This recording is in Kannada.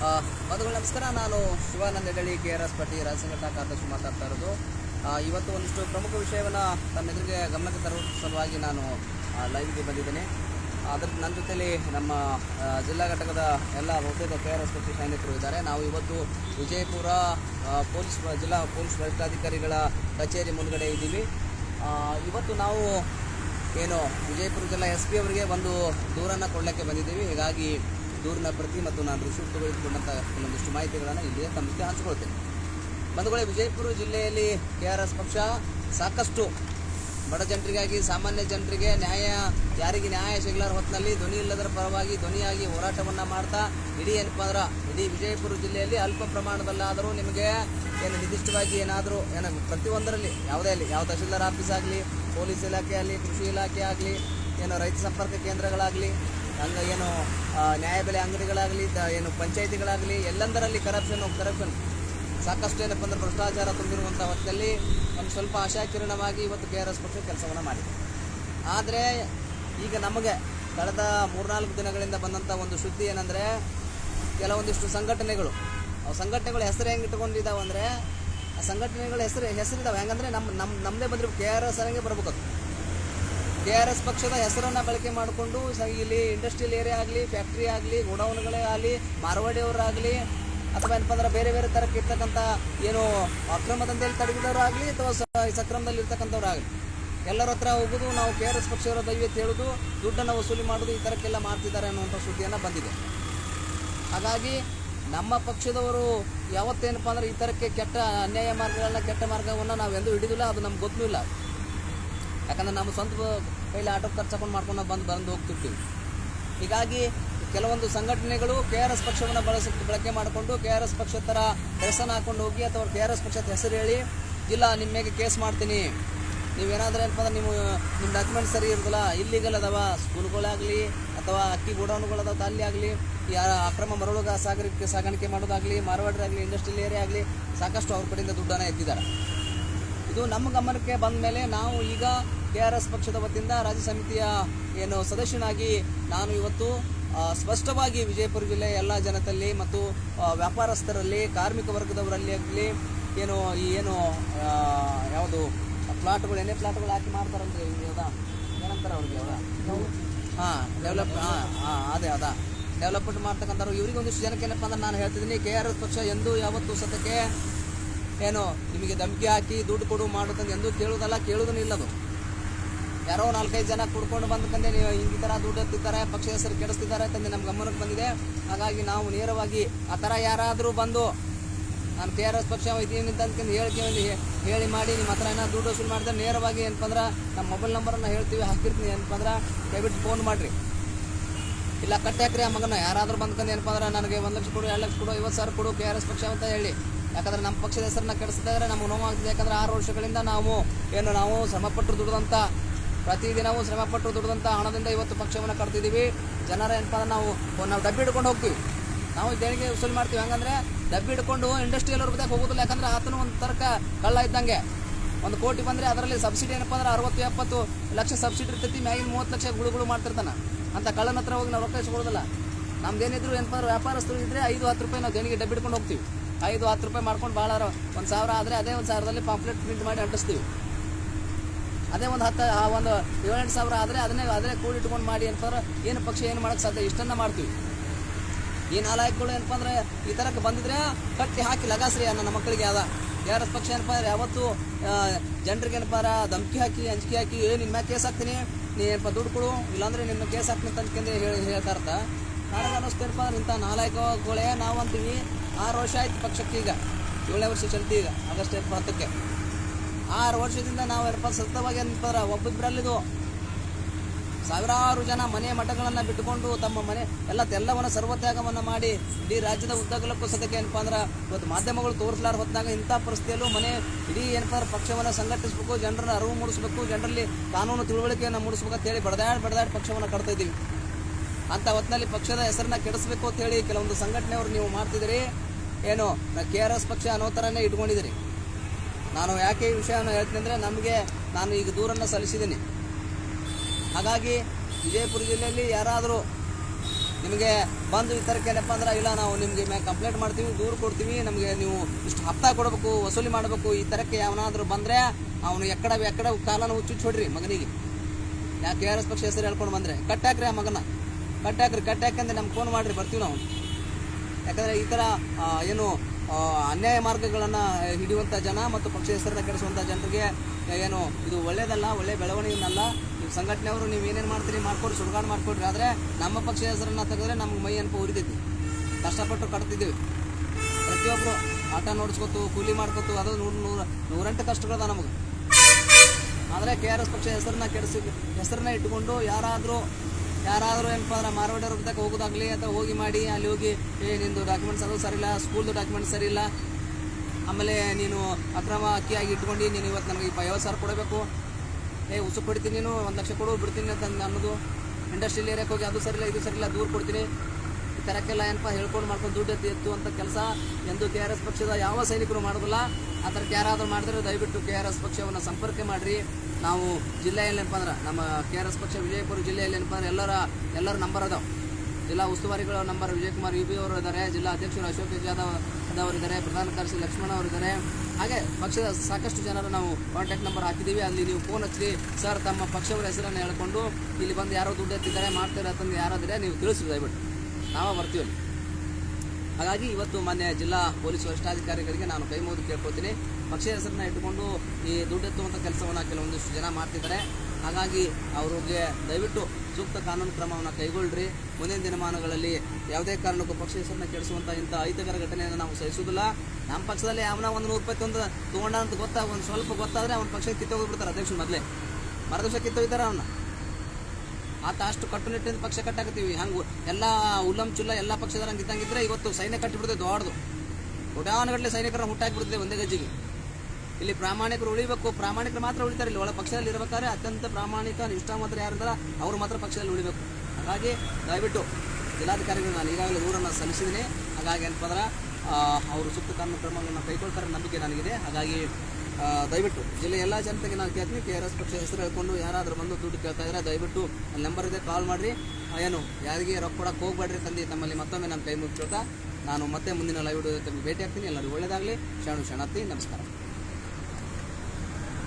ಬಂಧುಗಳು, ನಮಸ್ಕಾರ. ನಾನು Shivananda Hegali K R S party ರಾಜ್ಯ ಸಂಘಟನಾ ಕಾರ್ಯದರ್ಶಿ ಮಾತಾಡ್ತಾ ಇರೋದು. ಇವತ್ತು ಒಂದಿಷ್ಟು ಪ್ರಮುಖ ವಿಷಯವನ್ನು ತಮ್ಮ ಎದುರಿಗೆ ಗಮನಕ್ಕೆ ತರುವ ಸಲುವಾಗಿ ನಾನು ಲೈವ್ಗೆ ಬಂದಿದ್ದೇನೆ. ಅದ್ರ ನನ್ನ ಜೊತೆಲಿ ನಮ್ಮ ಜಿಲ್ಲಾ ಘಟಕದ ಎಲ್ಲ ಬಹುತೇಕ ಕೆ ಆರ್ ಎಸ್ ಪಟ್ಟಿ ಸೈನಿಕರು ಇದ್ದಾರೆ. ನಾವು ಇವತ್ತು ವಿಜಯಪುರ ಪೊಲೀಸ್ ಜಿಲ್ಲಾ ಪೊಲೀಸ್ ವರಿಷ್ಠಾಧಿಕಾರಿಗಳ ಕಚೇರಿ ಮುಂದುಗಡೆ ಇದ್ದೀವಿ. ಇವತ್ತು ನಾವು ಏನು ವಿಜಯಪುರ ಜಿಲ್ಲಾ ಎಸ್ ಪಿ ಅವರಿಗೆ ಒಂದು ದೂರನ್ನು ಕೊಡಲಿಕ್ಕೆ ಬಂದಿದ್ದೀವಿ. ಹೀಗಾಗಿ ದೂರಿನ ಪ್ರತಿ ಮತ್ತು ನಾನು ರಿಸೀವ್ ತೆಗೆದುಕೊಂಡಂಥ ಕೆಲವೊಂದಿಷ್ಟು ಮಾಹಿತಿಗಳನ್ನು ಇಲ್ಲಿ ತಮ್ಮ ಜೊತೆ ಹಂಚ್ಕೊಳ್ತೇನೆ ಬಂಧುಗಳೇ, ವಿಜಯಪುರ ಜಿಲ್ಲೆಯಲ್ಲಿ ಕೆ ಆರ್ ಎಸ್ ಪಕ್ಷ ಸಾಕಷ್ಟು ಬಡ ಜನರಿಗಾಗಿ, ಸಾಮಾನ್ಯ ಜನರಿಗೆ ನ್ಯಾಯ, ಯಾರಿಗೆ ನ್ಯಾಯ ಸಿಗಲಾರ ಹೊತ್ತಿನಲ್ಲಿ ಧ್ವನಿ ಇಲ್ಲದರ ಪರವಾಗಿ ಧ್ವನಿಯಾಗಿ ಹೋರಾಟವನ್ನು ಮಾಡ್ತಾ, ಇಡೀ ಏನಪ್ಪ ಅಂದ್ರೆ ಇಡೀ ವಿಜಯಪುರ ಜಿಲ್ಲೆಯಲ್ಲಿ ಅಲ್ಪ ಪ್ರಮಾಣದಲ್ಲಾದರೂ ನಿಮಗೆ ಏನು ನಿರ್ದಿಷ್ಟವಾಗಿ ಏನಾದರೂ ಏನ ಪ್ರತಿಯೊಂದರಲ್ಲಿ, ಯಾವುದೇ ಅಲ್ಲಿ ಯಾವ ತಹಶೀಲ್ದಾರ್ ಆಫೀಸ್ ಆಗಲಿ, ಪೊಲೀಸ್ ಇಲಾಖೆ ಆಗಲಿ, ಕೃಷಿ ಇಲಾಖೆ ಆಗಲಿ, ಏನು ರೈತ ಸಂಪರ್ಕ ಕೇಂದ್ರಗಳಾಗಲಿ ಹಂಗ ಏನು ನ್ಯಾಯಬೆಲೆ ಅಂಗಡಿಗಳಾಗಲಿ ಏನು ಪಂಚಾಯಿತಿಗಳಾಗಲಿ, ಎಲ್ಲೆಂದರಲ್ಲಿ ಕರಪ್ಷನ್ ಕರಪ್ಷನ್ ಸಾಕಷ್ಟು ಏನಪ್ಪ ಅಂದ್ರೆ ಭ್ರಷ್ಟಾಚಾರ ತುಂಬಿರುವಂಥ ಹೊತ್ತಲ್ಲಿ ಒಂದು ಸ್ವಲ್ಪ ಆಶಾಕಿರಣವಾಗಿ ಇವತ್ತು ಕೆ ಆರ್ ಎಸ್ ಪಕ್ಷ ಕೆಲಸವನ್ನು ಮಾಡಿದೆ. ಆದರೆ ಈಗ ನಮಗೆ ಕಳೆದ ಮೂರ್ನಾಲ್ಕು ದಿನಗಳಿಂದ ಬಂದಂಥ ಒಂದು ಸುದ್ದಿ ಏನಂದರೆ, ಕೆಲವೊಂದಿಷ್ಟು ಸಂಘಟನೆಗಳು ಆ ಸಂಘಟನೆಗಳು ಹೆಸರು ಹೆಂಗೆ ಇಟ್ಕೊಂಡಿದ್ದಾವೆ ಅಂದರೆ, ಆ ಸಂಘಟನೆಗಳ ಹೆಸರು ಹೆಸರಿದ್ದಾವೆ ಹೆಂಗಂದರೆ ನಮ್ಮ ನಮ್ಮ ನಮ್ಮದೇ ಬಂದಿರೋ ಕೆ ಆರ್ ಎಸ್ ಹಂಗೆ ಬರ್ಬೇಕು ಕೆ ಆರ್ ಎಸ್ ಪಕ್ಷದ ಹೆಸರನ್ನು ಬಳಕೆ ಮಾಡಿಕೊಂಡು ಇಲ್ಲಿ ಇಂಡಸ್ಟ್ರಿಯಲ್ ಏರಿಯಾ ಆಗಲಿ, ಫ್ಯಾಕ್ಟ್ರಿ ಆಗಲಿ, ಗೋಡೌನ್ಗಳೇ ಆಗಲಿ ಮಾರವಾಡಿಯವರಾಗಲಿ ಅಥವಾ ಏನಪ್ಪ ಅಂದ್ರೆ ಬೇರೆ ಬೇರೆ ಥರಕ್ಕೆ ಇರ್ತಕ್ಕಂಥ ಏನು ಅಕ್ರಮ ದಂಧೆಯಲ್ಲಿ ಆಗಲಿ ಅಥವಾ ಸಕ್ರಮದಲ್ಲಿ ಇರ್ತಕ್ಕಂಥವ್ರಾಗಲಿ ಎಲ್ಲರ ಹತ್ರ ಹೋಗೋದು, ನಾವು ಕೆ ಆರ್ ಎಸ್ ಪಕ್ಷವರ ದೈವತ್ ಹೇಳೋದು, ದುಡ್ಡನ್ನು ವಸೂಲಿ ಮಾಡೋದು, ಈ ಥರಕ್ಕೆಲ್ಲ ಮಾಡ್ತಿದ್ದಾರೆ ಅನ್ನುವಂಥ ಸುದ್ದಿಯನ್ನು ಬಂದಿದೆ. ಹಾಗಾಗಿ ನಮ್ಮ ಪಕ್ಷದವರು ಯಾವತ್ತೇನಪ್ಪ ಅಂದರೆ ಈ ಥರಕ್ಕೆ ಕೆಟ್ಟ ಅನ್ಯಾಯ ಮಾರ್ಗಗಳನ್ನ, ಕೆಟ್ಟ ಮಾರ್ಗವನ್ನು ನಾವೆಂದೂ ಹಿಡಿದಿಲ್ಲ, ಅದು ನಮ್ಗೆ ಗೊತ್ತೂ ಇಲ್ಲ. ಯಾಕಂದ್ರೆ ನಮ್ಮ ಸ್ವಂತ ಕೈಲಿ ಆಟೋ ಖರ್ಚು ಹಾಕೊಂಡು ಮಾಡ್ಕೊಂಡು ಬಂದು ಬಂದು ಹೋಗ್ತಿರ್ತೀವಿ. ಹೀಗಾಗಿ ಕೆಲವೊಂದು ಸಂಘಟನೆಗಳು ಕೆ ಆರ್ ಎಸ್ ಪಕ್ಷವನ್ನು ಬಳಸ ಬಳಕೆ ಮಾಡಿಕೊಂಡು ಕೆ ಆರ್ ಎಸ್ ಥರ ಹೆಸರನ್ನು ಹಾಕೊಂಡು ಹೋಗಿ ಅಥವಾ ಕೆ ಆರ್ ಎಸ್ ಪಕ್ಷದ ಹೆಸರು ಹೇಳಿ ಇಲ್ಲ ನಿಮ್ಮ ಮೇಲೆ ಕೇಸ್ ಮಾಡ್ತೀನಿ. ನೀವೇನಾದ್ರೆ ಏನಪ್ಪ ಅಂದ್ರೆ ನೀವು ನಿಮ್ಮ ಡಾಕ್ಯುಮೆಂಟ್ ಸರಿ ಇರೋದಿಲ್ಲ ಇಲ್ಲಿಗಲ್ ಅದಾವ, ಸ್ಕೂಲ್ಗಳಾಗಲಿ ಅಥವಾ ಅಕ್ಕಿ ಗೋಡೌನ್ಗಳದಾವ, ಅಲ್ಲಿ ಆಗಲಿ ಯಾರ ಅಕ್ರಮ ಮರಳುಗ ಸಾಗರಿಕೆ, ಸಾಗಾಣಿಕೆ ಮಾಡೋದಾಗಲಿ ಮಾರವಾಡ್ರಾಗಲಿ ಇಂಡಸ್ಟ್ರಿಯಲ್ ಏರಿಯಾ ಆಗಲಿ, ಸಾಕಷ್ಟು ಅವ್ರ ಕಡೆಯಿಂದ ದುಡ್ಡನ್ನು ಎತ್ತಿದ್ದಾರೆ. ಇದು ನಮ್ಮ ಗಮನಕ್ಕೆ ಬಂದ ಮೇಲೆ ನಾವು ಈಗ ಕೆ ಆರ್ ಎಸ್ ಪಕ್ಷದ ವತಿಯಿಂದ ರಾಜ್ಯ ಸಮಿತಿಯ ಏನು ಸದಸ್ಯನಾಗಿ ನಾನು ಇವತ್ತು ಸ್ಪಷ್ಟವಾಗಿ ವಿಜಯಪುರ ಜಿಲ್ಲೆ ಎಲ್ಲ ಜನತೆಯಲ್ಲಿ ಮತ್ತು ವ್ಯಾಪಾರಸ್ಥರಲ್ಲಿ, ಕಾರ್ಮಿಕ ವರ್ಗದವರಲ್ಲಿ ಆಗಲಿ, ಏನು ಈ ಏನು ಯಾವುದು, ಪ್ಲಾಟ್ಗಳು, ಏನೇ ಪ್ಲಾಟ್ಗಳು ಹಾಕಿ ಮಾಡ್ತಾರಂದ್ರೆ ಹೌದಾ ಏನಂತಾರೆ ಅವ್ರಿಗೆ ಹೌದಾ ಹಾಂ ಡೆವಲಪ್ ಹಾಂ ಹಾಂ, ಅದೇ, ಅದ. ಡೆವಲಪ್ಮೆಂಟ್ ಮಾಡ್ತಕ್ಕಂಥವ್ರು ಇವ್ರಿಗೆ ಒಂದಿಷ್ಟು ಜನಕ್ಕೆ ಏನಪ್ಪ ಅಂದ್ರೆ ನಾನು ಹೇಳ್ತಿದ್ದೀನಿ, ಕೆ ಆರ್ ಎಸ್ ಪಕ್ಷ ಎಂದು ಯಾವತ್ತೂ ಸತಕ್ಕೆ ಏನು ನಿಮಗೆ ಧಮಕಿ ಹಾಕಿ ದುಡ್ಡು ಕೊಡು ಮಾಡುತ್ತಂದು ಎಂದೂ ಕೇಳೋದಲ್ಲ ಇಲ್ಲ ಅದು. ಯಾರೋ ನಾಲ್ಕೈದು ಜನ ಕುಡ್ಕೊಂಡು ಬಂದಕಂದೆ ನೀವು ಹಿಂಗೆ ಥರ ದುಡ್ಡು ಎತ್ತಿದ್ದಾರೆ ಪಕ್ಷ ಹೆಸರು ಕೆಡಿಸ್ತಿದ್ದಾರೆ ಅಂತಂದು ನಮ್ಮ ಗಮನಕ್ಕೆ ಬಂದಿದೆ. ಹಾಗಾಗಿ ನಾವು ನೇರವಾಗಿ ಆ ಥರ ಯಾರಾದರೂ ಬಂದು ನಾನು ಕೆ ಆರ್ ಎಸ್ ಪಕ್ಷ ಇದ್ದೀನಿ ಅಂತಂದು ಹೇಳ್ತೀವಿ ಹೇಳಿ ಮಾಡಿ, ನಿಮ್ಮ ಹತ್ರ ಏನೋ ದುಡ್ಡು ವಸೂಲು ಮಾಡಿದ್ರೆ ನೇರವಾಗಿ ಏನಪ್ಪ ಅಂದ್ರೆ ನಮ್ಮ ಮೊಬೈಲ್ ನಂಬರನ್ನು ಹೇಳ್ತೀವಿ, ಹಾಕಿರ್ತೀನಿ. ಏನಪ್ಪ ಅಂದ್ರೆ ದಯವಿಟ್ಟು ಫೋನ್ ಮಾಡಿರಿ. ಇಲ್ಲ ಕಟ್ಟಾಕ್ರಿ ಆ ಮಗನ. ಯಾರಾದರೂ ಬಂದ್ಕಂದು ಏನಪ್ಪ ಅಂದ್ರೆ ನನಗೆ ಒಂದು ಲಕ್ಷ ಕೊಡು, ಎರಡು ಲಕ್ಷ ಕೊಡು, ಐವತ್ತು ಸಾವಿರ ಕೊಡು ಕೆ ಆರ್ ಎಸ್ ಪಕ್ಷ ಅಂತ ಹೇಳಿ. ಯಾಕಂದ್ರೆ ನಮ್ಮ ಪಕ್ಷದ ಹೆಸರನ್ನ ಕೆಡಿಸ್ತಾ ಇದ್ರೆ ನಮಗೆ ಆಗ್ತದೆ. ಯಾಕಂದ್ರೆ ಆರು ವರ್ಷಗಳಿಂದ ನಾವು ಏನು ನಾವು ಶ್ರಮಪಟ್ಟು ದುಡಿದಂಥ ಪ್ರತಿದಿನವೂ ಶ್ರಮಪಟ್ಟು ದುಡಿದಂಥ ಹಣದಿಂದ ಇವತ್ತು ಪಕ್ಷವನ್ನು ಕಟ್ತಿದ್ದೀವಿ ಜನರ ಏನಪ್ಪ ನಾವು ನಾವು ಡಬ್ಬಿ ಹಿಡ್ಕೊಂಡು ಹೋಗ್ತೀವಿ. ನಾವು ದೇಣಿಗೆ ವಸೂಲಿ ಮಾಡ್ತೀವಿ. ಹಂಗಂದ್ರೆ ಡಬ್ಬಿ ಹಿಡ್ಕೊಂಡು ಇಂಡಸ್ಟ್ರಿಯಲ್ ಅವ್ರ ಹೋಗೋದಿಲ್ಲ. ಯಾಕಂದ್ರೆ ಆತನು ಒಂದು ತರ್ಕ ಕಳ್ಳ ಇದ್ದಂಗೆ. ಒಂದು ಕೋಟಿ ಬಂದರೆ ಅದರಲ್ಲಿ ಸಬ್ಸಿಡಿ ಏನಪ್ಪ ಅಂದ್ರೆ ಅರವತ್ತು, ಎಪ್ಪತ್ತು ಲಕ್ಷ ಸಬ್ಸಿಡಿ ಇರ್ತೈತಿ. ಮ್ಯಾಗಿನ ಮೂವತ್ತು ಲಕ್ಷ ಗುಳುಗುಳು ಮಾಡ್ತಿರ್ತಾನೆ. ಅಂತ ಕಳ್ಳನ ಹತ್ರ ಹೋಗಿ ನಾವು ರೊಕ್ಕ ಇಸ್ಕೊಳ್ಳೋದಿಲ್ಲ ನಮ್ದೇನಿದ್ರು ಏನಪ್ಪ ಅಂದ್ರೆ ವ್ಯಾಪಾರಸ್ಥರು ಇದ್ರೆ ಐದು, ಹತ್ತು ರೂಪಾಯಿ ನಾವು ದೇಣಿಗೆ ಡಬ್ಬಿ ಹಿಡ್ಕೊಂಡು ಹೋಗ್ತೀವಿ. ಐದು, ಹತ್ತು ರೂಪಾಯಿ ಮಾಡ್ಕೊಂಡು ಭಾಳ ಒಂದು ಸಾವಿರ ಆದರೆ ಅದೇ ಒಂದು ಸಾವಿರದಲ್ಲಿ ಪಾಂಪ್ಲೆಟ್ ಪ್ರಿಂಟ್ ಮಾಡಿ ಅಂಟಿಸ್ತೀವಿ. ಅದೇ ಒಂದು ಹತ್ತು, ಆ ಒಂದು ಏಳೆಂಟು ಸಾವಿರ ಆದರೆ ಅದನ್ನೇ ಅದನ್ನೇ ಕೂಡಿಟ್ಕೊಂಡು ಮಾಡಿ ಅಂತಂದ್ರೆ ಏನು ಪಕ್ಷ ಏನು ಮಾಡೋಕ್ಕೆ ಸಾಧ್ಯ? ಇಷ್ಟನ್ನು ಮಾಡ್ತೀವಿ. ಈ ನಾಲಾಯಕಗಳು ಏನಪ್ಪ ಅಂದ್ರೆ ಈ ಥರಕ್ಕೆ ಬಂದಿದ್ರೆ ಕಟ್ಟಿ ಹಾಕಿ ಲಗಾಸ್ರಿ ನನ್ನ ಮಕ್ಕಳಿಗೆ ಅದ. ಯಾರ ಪಕ್ಷ ಏನಪ್ಪ ಅಂದ್ರೆ ಯಾವತ್ತು ಜನರಿಗೆ ಏನಪ್ಪ ಅಂದ್ರೆ ಧಮಕಿ ಹಾಕಿ ಅಂಜಿಕೆ ಹಾಕಿ, ಏ ನಿಮ್ಮ ಕೇಸ್ ಹಾಕ್ತೀನಿ, ನೀ ಏನಪ್ಪ ದುಡ್ಡು ಕೊಡು, ಇಲ್ಲಾಂದ್ರೆ ನಿಮ್ಮ ಕೇಸ್ ಹಾಕ್ತೀನಿ ಅಂತ ಅನ್ಕೊಂಡೆ ನನಗೆ ಅನ್ನಿಸ್ತೇನಪ್ಪ ಅಂದ್ರೆ ಇಂಥ ನಾಲಾಯಕಗಳೇ ನಾವು ಅಂತೀವಿ. ಆರು ವರ್ಷ ಆಯ್ತು ಪಕ್ಷಕ್ಕೆ ಈಗ. ಏಳೇ ವರ್ಷ ಚಲ್ತಿ ಈಗ, ಆಗಸ್ಟ್ ಹತ್ತಕ್ಕೆ ಆರು ವರ್ಷದಿಂದ ನಾವು ಏನಪ್ಪ ಸತತವಾಗಿ ಏನಪ್ಪ ಅಂದ್ರೆ ಒಬ್ಬಿಬ್ಬರಲ್ಲಿದು ಸಾವಿರಾರು ಜನ ಮನೆ ಮಠಗಳನ್ನು ಬಿಟ್ಟುಕೊಂಡು ತಮ್ಮ ಮನೆ ಎಲ್ಲ ತೆಲ್ಲವನ್ನ ಸರ್ವತ್ಯಾಗವನ್ನು ಮಾಡಿ ಇಡೀ ರಾಜ್ಯದ ಉದ್ದಗಲಕ್ಕೂ ಸದ್ಯಕ್ಕೆ ಏನಪ್ಪ ಅಂದ್ರೆ ಇವತ್ತು ಮಾಧ್ಯಮಗಳು ತೋರಿಸಲಾರ ಹೊತ್ತಾಗ ಇಂಥ ಪರಿಸ್ಥಿತಿಯಲ್ಲೂ ಮನೆ ಇಡೀ ಏನಪ್ಪ ಅಂದ್ರೆ ಪಕ್ಷವನ್ನು ಸಂಘಟಿಸಬೇಕು, ಜನರನ್ನು ಅರಿವು ಮೂಡಿಸಬೇಕು, ಜನರಲ್ಲಿ ಕಾನೂನು ತಿಳುವಳಿಕೆಯನ್ನು ಹೇಳಿ ಬಡದಾಡಿ ಬಡದಾಡಿ ಪಕ್ಷವನ್ನು ಕಟ್ತಾ ಇದ್ದೀವಿ. ಅಂತ ಹೊತ್ತಿನಲ್ಲಿ ಪಕ್ಷದ ಹೆಸರನ್ನ ಕೆಡಿಸ್ಬೇಕು ಅಂತ ಹೇಳಿ ಕೆಲವೊಂದು ಸಂಘಟನೆಯವರು ನೀವು ಮಾಡ್ತಿದ್ದೀರಿ. ಏನು ಕೆ ಆರ್ ಎಸ್ ಪಕ್ಷ ಅನ್ನೋ ಥರನೇ ಇಟ್ಕೊಂಡಿದ್ದೀರಿ. ನಾನು ಯಾಕೆ ಈ ವಿಷಯವನ್ನು ಹೇಳ್ತೀನಿ ಅಂದರೆ ನಮಗೆ ನಾನು ಈಗ ದೂರನ್ನು ಸಲ್ಲಿಸಿದ್ದೀನಿ. ಹಾಗಾಗಿ ವಿಜಯಪುರ ಜಿಲ್ಲೆಯಲ್ಲಿ ಯಾರಾದರೂ ನಿಮಗೆ ಬಂದು ಈ ಥರಕ್ಕೆ ಏನಪ್ಪ ಅಂದ್ರೆ, ಇಲ್ಲ, ನಾವು ನಿಮಗೆ ಮ್ಯಾಗ ಕಂಪ್ಲೇಂಟ್ ಮಾಡ್ತೀವಿ, ದೂರು ಕೊಡ್ತೀವಿ, ನಮಗೆ ನೀವು ಇಷ್ಟು ಹಪ್ತಾ ಕೊಡಬೇಕು, ವಸೂಲಿ ಮಾಡಬೇಕು, ಈ ಥರಕ್ಕೆ ಯಾವನಾದರೂ ಬಂದರೆ ಅವನು ಎಕ್ಕಡ ಎಕ್ಕಡ ಕಾಲನ ಹುಚ್ಚುಚ್ಚು ಹೊಡ್ರಿ ಮಗನಿಗೆ. ಯಾಕೆ ಕೆ ಆರ್ ಎಸ್ ಪಕ್ಷ ಹೆಸರು ಹೇಳ್ಕೊಂಡು ಬಂದರೆ? ಕಟ್ಟಾಕ್ರಿ ಆ ಮಗನ. ಕಟ್ಟಾಕ್ರಿ ಕಟ್ಟಾಕಂದ್ರೆ ನಮ್ಗೆ ಫೋನ್ ಮಾಡಿರಿ, ಬರ್ತೀವಿ ನಾವು. ಯಾಕಂದರೆ ಈ ಥರ ಏನು ಅನ್ಯಾಯ ಮಾರ್ಗಗಳನ್ನು ಹಿಡಿಯುವಂಥ ಜನ ಮತ್ತು ಪಕ್ಷ ಹೆಸರನ್ನ ಕೆಡಿಸುವಂಥ ಜನರಿಗೆ, ಏನು, ಇದು ಒಳ್ಳೇದಲ್ಲ, ಒಳ್ಳೆ ಬೆಳವಣಿಗೆನಲ್ಲ. ನೀವು ಸಂಘಟನೆಯವರು ನೀವು ಏನೇನು ಮಾಡ್ತೀರಿ, ಮಾಡ್ಕೊಡ್ರಿ, ಸುಡುಗಾಡು ಮಾಡ್ಕೊಡ್ರಿ. ಆದರೆ ನಮ್ಮ ಪಕ್ಷ ಹೆಸರನ್ನ ತೆಗೆದ್ರೆ ನಮ್ಗೆ ಮೈ ಅನ್ಪ ಉರಿತೈತಿ. ಕಷ್ಟಪಟ್ಟು ಕಟ್ತಿದ್ದೀವಿ. ಪ್ರತಿಯೊಬ್ಬರು ಆಟ ನೋಡಿಸ್ಕೊತು, ಕೂಲಿ ಮಾಡ್ಕೊತು, ಅದು ನೂರು, ನೂರ, ನೂರೆಂಟು ಕಷ್ಟಗಳದ ನಮಗೆ. ಆದರೆ ಕೆ ಆರ್ ಎಸ್ ಪಕ್ಷ ಹೆಸರನ್ನ ಕೆಡಿಸಿ, ಹೆಸರನ್ನ ಇಟ್ಕೊಂಡು ಯಾರಾದರೂ ಯಾರಾದರೂ ಏನಪ್ಪ ಅಂದ್ರೆ ಮಾರ್ವಾಡಿ ರೂಪದಾಗ ಹೋಗೋದಾಗಲಿ ಅಥವಾ ಹೋಗಿ ಮಾಡಿ, ಅಲ್ಲಿ ಹೋಗಿ, ಏ, ನಿಂದು ಡಾಕ್ಯುಮೆಂಟ್ಸ್ ಅದು ಸರಿ ಇಲ್ಲ ಸ್ಕೂಲ್ದು ಡಾಕ್ಯುಮೆಂಟ್ಸ್ ಸರಿ ಇಲ್ಲ ಆಮೇಲೆ ನೀನು ಅಕ್ರಮ ಅಕ್ಕಿಯಾಗಿ ಇಟ್ಕೊಂಡು ನೀನು ಇವತ್ತು ನನಗೆ ಐವತ್ತು ಸಾವಿರ ಕೊಡಬೇಕು. ಏ ಉಸು ಕೊಡ್ತೀನಿ ನೀನು, ಒಂದು ಲಕ್ಷ ಕೊಡು, ಬಿಡ್ತೀನಿ ಅಂತ ಅನ್ನೋದು. ಇಂಡಸ್ಟ್ರಿಯಲ್ ಏರಿಯಾಕ್ಕೆ ಹೋಗಿ ಅದು ಸರಿಯಿಲ್ಲ, ಇದು ಸರಿಯಿಲ್ಲ, ದೂರ ಕೊಡ್ತೀನಿ. ಈ ಥರಕ್ಕೆಲ್ಲ ಏನಪ್ಪ ಹೇಳ್ಕೊಂಡು ಮಾಡ್ಕೊಂಡು ದುಡ್ಡು ಎತ್ತಿ ಎತ್ತು ಅಂತ ಕೆಲಸ ಎಂದು ಕೆ ಆರ್ ಎಸ್ ಪಕ್ಷದ ಯಾವ ಸೈನಿಕರು ಮಾಡೋದಿಲ್ಲ. ಆ ಥರಕ್ಕೆ ಯಾರಾದರೂ ಮಾಡಿದ್ರೆ ದಯವಿಟ್ಟು ಕೆ ಆರ್ ಎಸ್ ಪಕ್ಷವನ್ನು ಸಂಪರ್ಕ ಮಾಡಿರಿ. ನಾವು ಜಿಲ್ಲೆಯಲ್ಲಿ ಏನಪ್ಪ ಅಂದ್ರೆ, ನಮ್ಮ ಕೆ ಆರ್ ಎಸ್ ಪಕ್ಷ, ವಿಜಯಪುರ ಜಿಲ್ಲೆಯಲ್ಲಿ ಏನಪ್ಪ ಅಂದ್ರೆ ಎಲ್ಲರ ಎಲ್ಲರ ನಂಬರ್ ಅದಾವೆ. ಜಿಲ್ಲಾ ಉಸ್ತುವಾರಿಗಳ ನಂಬರ್ ವಿಜಯಕುಮಾರ್ ಯು ಬಿ ಅವರು ಇದ್ದಾರೆ ಜಿಲ್ಲಾ ಅಧ್ಯಕ್ಷರು ಅಶೋಕ್ ಜಾಧವ್ ಅವರಿದ್ದಾರೆ ಪ್ರಧಾನ ಕಾರ್ಯದರ್ಶಿ ಲಕ್ಷ್ಮಣ ಅವರು ಇದ್ದಾರೆ ಹಾಗೆ ಪಕ್ಷದ ಸಾಕಷ್ಟು ಜನರು ನಾವು ಕಾಂಟ್ಯಾಕ್ಟ್ ನಂಬರ್ ಹಾಕಿದ್ದೀವಿ ಅಲ್ಲಿ ನೀವು ಫೋನ್ ಹಚ್ಚಿ ಸರ್ ತಮ್ಮ ಪಕ್ಷವರ ಹೆಸರನ್ನು ಹೇಳ್ಕೊಂಡು ಇಲ್ಲಿ ಬಂದು ಯಾರೋ ದುಡ್ಡು ಎತ್ತಿದ್ದಾರೆ, ಮಾಡ್ತಾರೆ ಅಂತಂದು ಯಾರಾದರೆ ನೀವು ತಿಳಿಸ್ರಿ ದಯವಿಟ್ಟು. ನಾವೇ ಬರ್ತೀವಿ ಹಾಗಾಗಿ ಇವತ್ತು ಮಾನ್ಯ ಜಿಲ್ಲಾ ಪೊಲೀಸ್ ವರಿಷ್ಠಾಧಿಕಾರಿಗಳಿಗೆ ನಾನು ಕೈ ಮುಗಿದು ಕೇಳ್ಕೊತೀನಿ ಪಕ್ಷ ಹೆಸರನ್ನ ಇಟ್ಟುಕೊಂಡು ಈ ದುಡ್ಡು ಎತ್ತುವಂಥ ಕೆಲಸವನ್ನು ಕೆಲವೊಂದಿಷ್ಟು ಜನ ಮಾಡ್ತಿದ್ದಾರೆ. ಹಾಗಾಗಿ ಅವ್ರಿಗೆ ದಯವಿಟ್ಟು ಸೂಕ್ತ ಕಾನೂನು ಕ್ರಮವನ್ನು ಕೈಗೊಳ್ಳ್ರಿ ಮುಂದಿನ ದಿನಮಾನಗಳಲ್ಲಿ ಯಾವುದೇ ಕಾರಣಕ್ಕೂ ಪಕ್ಷ ಹೆಸರನ್ನ ಕೆಡಿಸುವಂಥ ಇಂಥ ಅಹಿತಕರ ಘಟನೆಯನ್ನು ನಾವು ಸಹಿಸುವುದಿಲ್ಲ. ನಮ್ಮ ಪಕ್ಷದಲ್ಲಿ ಅವನ ಒಂದು ನೂರು ರೂಪಾಯಿ ತಂದು ತೊಗೊಂಡ ಅಂತ ಗೊತ್ತಾ, ಒಂದು ಸ್ವಲ್ಪ ಗೊತ್ತಾದರೆ ಅವನ ಪಕ್ಷಕ್ಕೆ ಕಿತ್ತೋಗ್ಬಿಡ್ತಾರೆ ಅಧ್ಯಕ್ಷ ಮೊದಲೇ. ಮರದೋಷ ಕಿತ್ತೋಗಿದ್ದಾರೆ ಅವನ್ನ ಆತ ಅಷ್ಟು ಕಟ್ಟುನಿಟ್ಟಿನ ಪಕ್ಷ ಕಟ್ಟಾಕತ್ತೀವಿ. ಹಂಗೆ ಎಲ್ಲ ಉಲ್ಲಂ ಚುಲ್ಲ ಎಲ್ಲ ಪಕ್ಷದ ಹಂಗಿದ್ದಂಗಿದ್ರೆ ಇವತ್ತು ಸೈನ್ಯ ಕಟ್ಟಿಬಿಡ್ತೇವೆ ದೊಡ್ಡದು. ಕೋಟ್ಯಾನಗಟ್ಟಲೆ ಸೈನಿಕರನ್ನ ಹುಟ್ಟಾಕಿಬಿಡ್ತೇವೆ ಒಂದೇ ಗಜ್ಜಿಗೆ. ಇಲ್ಲಿ ಪ್ರಾಮಾಣಿಕರು ಉಳಿಬೇಕು. ಪ್ರಾಮಾಣಿಕರು ಮಾತ್ರ ಉಳಿತಾರೆ. ಇಲ್ಲಿ ಒಳ ಪಕ್ಷದಲ್ಲಿ ಇರಬೇಕಾದ್ರೆ ಅತ್ಯಂತ ಪ್ರಾಮಾಣಿಕ ನಿಷ್ಠ ಮಾತ್ರ ಯಾರಿದ್ದಾರೆ ಅವರು ಮಾತ್ರ ಪಕ್ಷದಲ್ಲಿ ಉಳಿಬೇಕು. ಹಾಗಾಗಿ ದಯವಿಟ್ಟು ಜಿಲ್ಲಾಧಿಕಾರಿಗಳು ನಾನು ಈಗಾಗಲೇ ದೂರನ್ನು ಸಲ್ಲಿಸಿದ್ದೀನಿ. ಹಾಗಾಗಿ ಏನಪ್ಪಾದ್ರೆ ಅವರು ಸೂಕ್ತ ಕಾನೂನು ಕ್ರಮಗಳನ್ನು ಕೈಗೊಳ್ತಾರೆ ನಂಬಿಕೆ ನನಗಿದೆ. ಹಾಗಾಗಿ ದಯವಿಟ್ಟು ಜಿಲ್ಲೆಯ ಎಲ್ಲ ಜನತೆಗೆ ನಾನು ಕೇಳ್ತೀನಿ. ಕೆ ಆರ್ ಎಸ್ ಪಕ್ಷ ಹೆಸರು ಹೇಳ್ಕೊಂಡು ಯಾರಾದರೂ ಬಂದು ದುಡ್ಡು ಕೇಳ್ತಾ ಇದ್ರೆ ದಯವಿಟ್ಟು ನಂಬರ್ ಇದೆ, ಕಾಲ್ ಮಾಡಿರಿ. ಏನು, ಯಾರಿಗೆ ರೊಕ್ಕ ಕೊಡೋಕೆ ಹೋಗ್ಬೇಡ್ರಿ ತಂದೆ. ತಮ್ಮಲ್ಲಿ ಮತ್ತೊಮ್ಮೆ ನಾನು ಕೈ ಮುಗಿಸ್ಕೊಳ್ತಾ ನಾನು ಮತ್ತೆ ಮುಂದಿನ ಲೈವ್ ವಿಡಿಯೋ ಭೇಟಿ ಆಗ್ತೀನಿ ಎಲ್ಲರಿಗೂ ಒಳ್ಳೆಯದಾಗಲಿ ಶರಣು ಶರಣತ್ತಿ ನಮಸ್ಕಾರ.